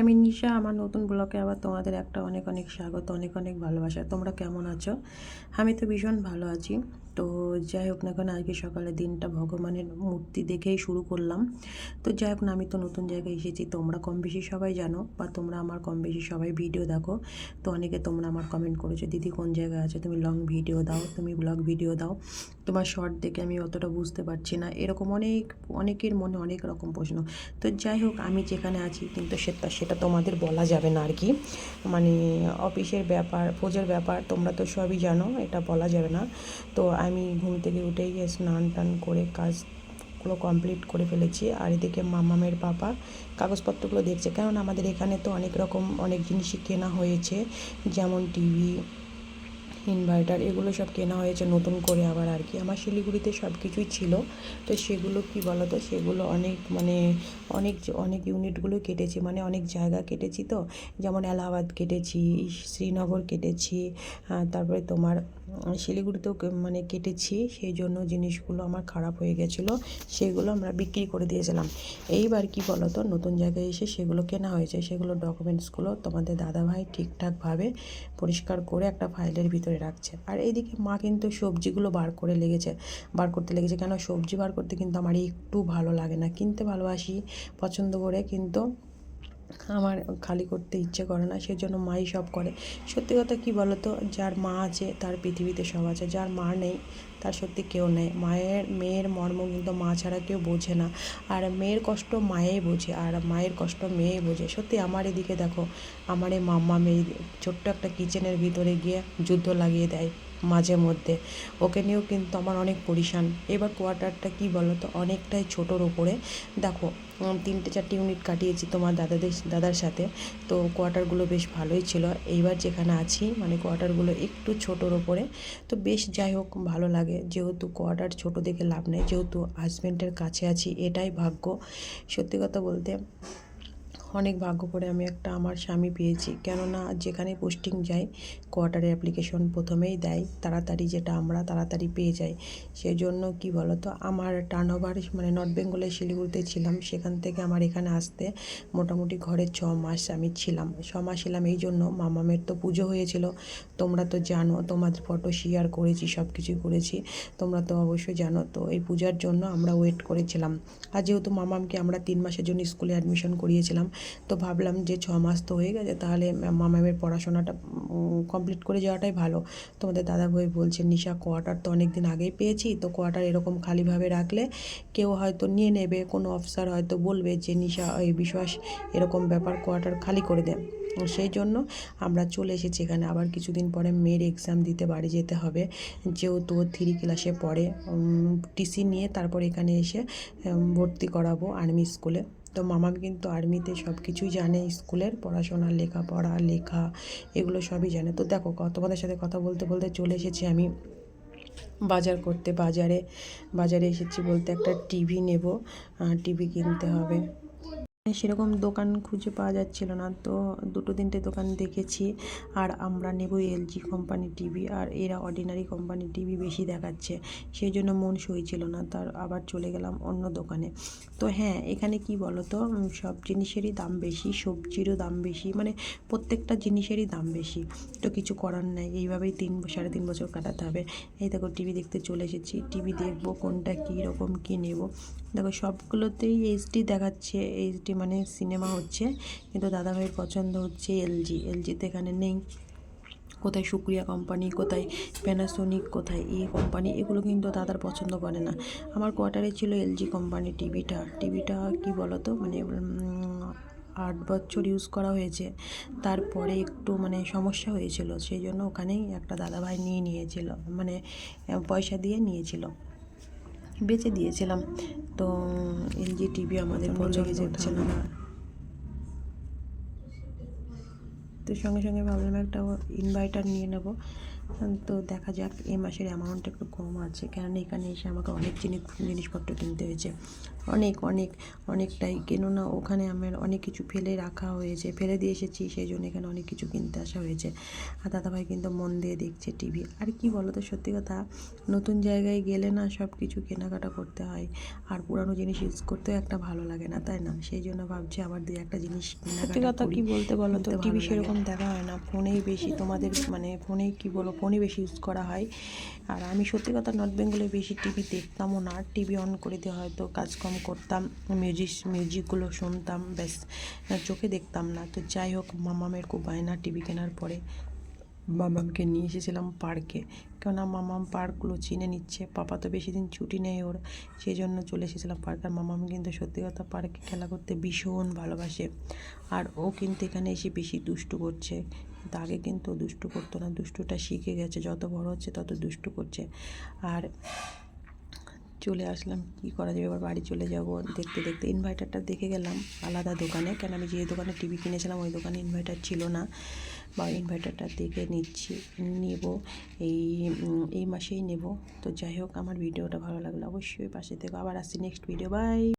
আমি নিশা, আমার নতুন ব্লগে আবার তোমাদের একটা অনেক অনেক স্বাগত, অনেক অনেক ভালোবাসা। তোমরা কেমন আছো? আমি তো ভীষণ ভালো আছি। তো যাই হোক না কেন, আজকে সকালে দিনটা ভগবানের মূর্তি দেখেই শুরু করলাম। তো যাই হোক না, আমি তো নতুন জায়গায় এসেছি, তোমরা কম বেশি সবাই জানো বা তোমরা আমার কম বেশি সবাই ভিডিও দেখো। তো অনেকে তোমরা আমার কমেন্ট করেছ, দিদি কোন জায়গায় আছে? তুমি লং ভিডিও দাও, তুমি ব্লগ ভিডিও দাও। তোমার শর্ট দেখে আমি অতটা বুঝতে পারছি না। এরকম অনেক, অনেকের মনে অনেক রকম প্রশ্ন। তো যাই হোক, আমি যেখানে আছি, কিন্তু সেটা সেটা তোমাদের বলা যাবে না আর কি। মানে অফিসের ব্যাপার ফৌজের ব্যাপার তোমরা তো সবই জানো, এটা বলা যাবে না। তো আমি ঘুম থেকে উঠেই স্নান টান করে কাজগুলো কমপ্লিট করে ফেলেছি। আর এদিকে মামামের পাপা কাগজপত্রগুলো দেখছে। কারণ আমাদের এখানে তো অনেক রকম অনেক জিনিসই কেনা হয়েছে। যেমন টিভি ইনভার্টার এগুলো সব কেনা হয়েছে নতুন করে আবার আর কি। আমার শিলিগুড়িতে সব কিছুই ছিল। তো সেগুলো কি বলো তো সেগুলো অনেক মানে অনেক অনেক ইউনিটগুলো কেটেছি। মানে অনেক জায়গা কেটেছি তো। যেমন এলাহাবাদ কেটেছি শ্রীনগর কেটেছি তারপরে তোমার শিলিগুড়িতেও মানে কেটেছি, সেই জন্য জিনিসগুলো আমার খারাপ হয়ে গেছিল, সেগুলো আমরা বিক্রি করে দিয়েছিলাম। এইবার কি বলো তো নতুন জায়গায় এসে সেগুলো কেনা হয়েছে, সেগুলো ডকুমেন্টসগুলো তোমাদের দাদাভাই ঠিকঠাকভাবে পরিষ্কার করে একটা ফাইলের ভিতরে রাখছে। আর এইদিকে মা কিন্তু সবজিগুলো বার করে লেগেছে, বার করতে লেগেছে, কেন সবজি বার করতে কিন্তু আমার একটু ভালো লাগে না। কিনতে ভালোবাসি, পছন্দ করে, কিন্তু আমার খালি করতে ইচ্ছে করে না, সেজন্য মাই সব করে। সত্যি কথা কি বলতো, যার মা আছে, তার পৃথিবীতে সব আছে, যার মা নেই, তার সত্যি কেউ নেই। মায়ের, মেয়ের মর্ম কিন্তু মা ছাড়া কেউ বোঝে না। আর মেয়ের কষ্ট মায়েই বোঝে, আর মায়ের কষ্ট মেয়ে বোঝে। সত্যি আমার এদিকে দেখো, আমার এই মাম্মা মেয়ে ছোট্ট একটা কিচেনের ভিতরে গিয়ে যুদ্ধ লাগিয়ে দেয়। মাঝে মধ্যে। ওকে নিয়েও কিন্তু আমার অনেক পরিশান। এবার কোয়ার্টারটা কি বলো তো অনেকটাই ছোটোর ওপরে। দেখো তিনটে চারটে ইউনিট কাটিয়েছি তোমার দাদাদের, দাদার সাথে। তো কোয়ার্টারগুলো বেশ ভালোই ছিল। এইবার যেখানে আছি মানে কোয়ার্টারগুলো একটু ছোটোর ওপরে। তো বেশ যাই হোক, ভালো লাগে। যেহেতু কোয়ার্টার ছোটো দেখে লাভ নেই, যেহেতু হাজব্যান্ডের কাছে আছি, এটাই ভাগ্য। সত্যি কথা বলতে অনেক ভাগ্য করে আমি একটা আমার স্বামী পেয়েছি। কেননা যেখানে পোস্টিং যাই কোয়ার্টারে অ্যাপ্লিকেশন প্রথমেই দেয়, তাড়াতাড়ি যেটা আমরা তাড়াতাড়ি পেয়ে যাই। সেই জন্য কি বলতো, আমার টার্ন ওভার মানে নর্থ বেঙ্গলের শিলিগুড়িতে ছিলাম, সেখান থেকে আমার এখানে আসতে মোটামুটি ঘরে ছ মাস আমি ছিলাম। ছ মাস ছিলাম এই জন্য মামামের তো পুজো হয়েছিল, তোমরা তো জানো, তোমাদের ফটো শেয়ার করেছি সব কিছু করেছি, তোমরা তো অবশ্যই জানো। তো এই পূজার জন্য আমরা ওয়েট করেছিলাম। আর যেহেতু মামামকে আমরা তিন মাসের জন্য স্কুলে অ্যাডমিশন করিয়েছিলাম তো ভাবলাম যে ছ মাস তো হয়ে গেছে, তাহলে মামামের পড়াশোনাটা কমপ্লিট করে যাওয়াটাই ভালো। তোমাদের দাদা ভাই বলছে নিশা, কোয়ার্টার তো অনেক দিন আগেই পেয়েছি, তো কোয়ার্টার এরকম খালিভাবে রাখলে কেউ হয়তো নিয়ে নেবে, কোনো অফিসার হয়তো বলবে যে, নিশা, এই বিশ্বাস, এরকম ব্যাপার কোয়ার্টার খালি করে দেন সেই জন্য আমরা চলে এসেছি এখানে। আবার কিছুদিন পরে মেয়ের এক্সাম দিতে বাড়ি যেতে হবে। যেহেতু থ্রি ক্লাসে পড়ে টিসি নিয়ে তারপর এখানে এসে ভর্তি করাবো আর্মি স্কুলে তো মামা কিন্তু আর্মিতে সব কিছুই জানে, স্কুলের পড়াশোনা, লেখাপড়া, লেখা, এগুলো সবই জানে। তো দেখো তোমাদের সাথে কথা বলতে বলতে চলে এসেছি আমি বাজার করতে। বাজারে বাজারে এসেছি বলতে একটা টিভি নেব টিভি কিনতে হবে। সেরকম দোকান খুঁজে পাওয়া যাচ্ছিল না। তো দুটো তিনটে দোকান দেখেছি আর আমরা নেব এলজি কোম্পানি টিভি আর এরা অর্ডিনারি কোম্পানি টিভি বেশি দেখাচ্ছে। সেই জন্য মন সইছিল না, তার আবার চলে গেলাম অন্য দোকানে। তো হ্যাঁ এখানে কি বলো তো সব জিনিসেরই দাম বেশি, সবজিরও দাম বেশি মানে প্রত্যেকটা জিনিসেরই দাম বেশি। তো কিছু করার নাই, এইভাবেই তিন, সাড়ে তিন বছর কাটাতে হবে। এই দেখো, টিভি দেখতে চলে এসেছি। টিভি দেখব কোনটা কী রকম কী নেব। দেখো, সবগুলোতেই এইচডি দেখাচ্ছে এইচডি মানে সিনেমা হচ্ছে, কিন্তু দাদাভাইয়ের পছন্দ হচ্ছে এলজি এলজিতে এখানে নেই। কোথায় সুক্রিয়া কোম্পানি কোথায় প্যানাসোনিক কোথায় এ কোম্পানি এগুলো কিন্তু দাদার পছন্দ করে না। আমার কোয়ার্টারে ছিল এলজি কোম্পানি টিভিটা টিভিটা কি বলতো? মানে আট বছর ইউজ করা হয়েছে। তারপরে একটু মানে সমস্যা হয়েছিল, সেই জন্য ওখানেই একটা দাদাভাই নিয়ে নিয়েছিল মানে পয়সা দিয়ে নিয়েছিল। বেচে দিয়েছিলাম। তো এলজি টিভি আমাদের পছন্দ হচ্ছে না। তো সঙ্গে সঙ্গে ভাবলাম একটা ইনভার্টার নিয়ে নেব। তো দেখা যাক এই মাসের অ্যামাউন্ট একটু কম আছে। কেননা এখানে এসে আমাকে অনেক জিনিস জিনিসপত্র কিনতে হয়েছে। অনেক অনেক অনেকটাই। কেননা ওখানে আমার অনেক কিছু ফেলে রাখা হয়েছে। ফেলে দিয়ে এসেছি সেই জন্য এখানে অনেক কিছু কিনতে আসা হয়েছে। আর দাদাভাই কিন্তু মন দিয়ে দেখছে টিভি আর কি বলো তো সত্যি কথা নতুন জায়গায় গেলে না সব কিছু কেনাকাটা করতে হয়। আর পুরানো জিনিস ইউজ করতেও একটা ভালো লাগে না তাই না? সেই জন্য ভাবছি আবার দুই একটা জিনিস সত্যি কথা কি বলতে বলো তো টিভি সেরকম দেখা হয় না। ফোনেই বেশি তোমাদের মানে ফোনেই কি বলো ফোনেই বেশি ইউজ করা হয়। আর আমি সত্যি কথা নর্থ বেঙ্গলে বেশি টিভি দেখতামও না টিভি অন করে দিয়ে হয়তো কাজকর্ম করতাম মিউজিক মিউজিকগুলো শুনতাম, ব্যাস চোখে দেখতাম না। তো যাই হোক, মামামের খুব বায়না টিভি কেনার পরে মামামকে নিয়ে এসেছিলাম পার্কে কেননা মামাম পার্কগুলো চিনে নিচ্ছে, পাপা তো বেশি দিন ছুটি নেই ওর সেই জন্য চলে এসেছিলাম পার্ক আর মামাম কিন্তু সত্যি কথা পার্কে খেলা করতে ভীষণ ভালোবাসে। আর ও কিন্তু এখানে এসে বেশি দুষ্টু করছে। কিন্তু আগে কিন্তু দুষ্টু করতো না, দুষ্টুটা শিখে গেছে, যত বড় হচ্ছে তত দুষ্টু করছে। আর চলে আসলাম, কি করা যাবে? এবার বাড়ি চলে যাব দেখতে দেখতে ইনভার্টারটা দেখে গেলাম, আলাদা দোকানে। কেন আমি যে দোকানে টিভি কিনেছিলাম, ওই দোকানে ইনভার্টার ছিল না। বা ইনভার্টারটা দেখে নিচ্ছি, নেব, এই এই মাসেই নেব। তো যাই হোক, আমার ভিডিওটা ভালো লাগল, অবশ্যই পাশে থেকে। আবার আসছি নেক্সট ভিডিও বাই